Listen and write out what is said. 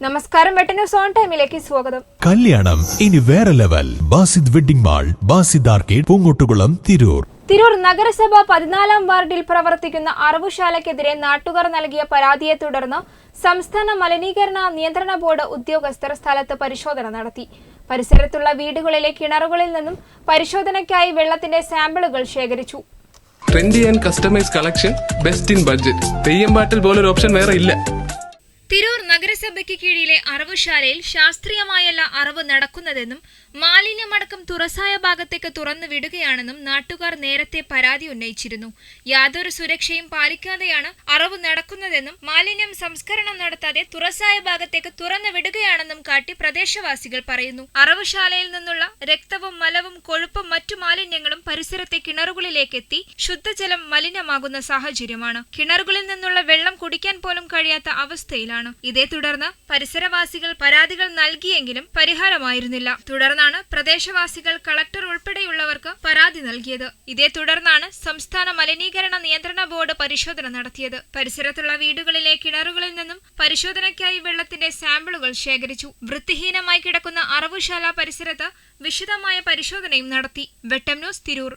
നമസ്കാരം വെട്ടന news on ടൈമിലേക്ക് സ്വാഗതം. കല്യാണം ഇനി വേറെ level. Basid wedding mall Basid arcade Poongottukulam Tirur. Tirur നഗരസഭ പതിനാലാം വാർഡിൽ പ്രവർത്തിക്കുന്ന അറവുശാലയ്ക്കെതിരെ നാട്ടുകാർ നൽകിയ പരാതിയെ തുടർന്ന് സംസ്ഥാന മലിനീകരണ നിയന്ത്രണ ബോർഡ് ഉദ്യോഗസ്ഥർ സ്ഥലത്ത് പരിശോധന നടത്തി. പരിസരത്തുള്ള വീടുകളിലെ കിണറുകളിൽ നിന്നും പരിശോധനയ്ക്കായി വെള്ളത്തിന്റെ സാമ്പിളുകൾ ശേഖരിച്ചു. Trendy and customise collection best in budget Theyyam പാട്ടിൽ പോലൊരു ഓപ്ഷൻ വേറെ ഇല്ല. തിരൂർ നഗരസഭയ്ക്ക് കീഴിലെ അറവുശാലയിൽ ശാസ്ത്രീയമായല്ല അറവ് നടക്കുന്നതെന്നും മാലിന്യമടക്കം തുറസായ ഭാഗത്തേക്ക് തുറന്നു വിടുകയാണെന്നും നാട്ടുകാർ നേരത്തെ പരാതി ഉന്നയിച്ചിരുന്നു. യാതൊരു സുരക്ഷയും പാലിക്കാതെയാണ് അറവ് നടക്കുന്നതെന്നും മാലിന്യം സംസ്കരണം നടത്താതെ തുറസായ ഭാഗത്തേക്ക് തുറന്നു വിടുകയാണെന്നും കാട്ടി പ്രദേശവാസികൾ പറയുന്നു. അറവുശാലയിൽ നിന്നുള്ള രക്തവും മലവും കൊഴുപ്പും മറ്റു മാലിന്യങ്ങളും പരിസരത്തെ കിണറുകളിലേക്കെത്തി ശുദ്ധജലം മലിനമാകുന്ന സാഹചര്യമാണ്. കിണറുകളിൽ നിന്നുള്ള വെള്ളം കുടിക്കാൻ പോലും കഴിയാത്ത അവസ്ഥയിലാണ്. ഇതേ തുടർന്ന് പരിസരവാസികൾ പരാതികൾ നൽകിയെങ്കിലും പരിഹാരമായിരുന്നില്ല. തുടർന്നാണ് പ്രദേശവാസികൾ കളക്ടർ ഉൾപ്പെടെയുള്ളവർക്ക് പരാതി നൽകിയത്. ഇതേ തുടർന്നാണ് സംസ്ഥാന മലിനീകരണ നിയന്ത്രണ ബോർഡ് പരിശോധന നടത്തിയത്. പരിസരത്തുള്ള വീടുകളിലെ കിണറുകളിൽ നിന്നും പരിശോധനയ്ക്കായി വെള്ളത്തിന്റെ സാമ്പിളുകൾ ശേഖരിച്ചു. വൃത്തിഹീനമായി കിടക്കുന്ന അറവുശാല പരിസരത്ത് വിശദമായ പരിശോധനയും നടത്തി. വെട്ടം ന്യൂസ് തിരൂർ.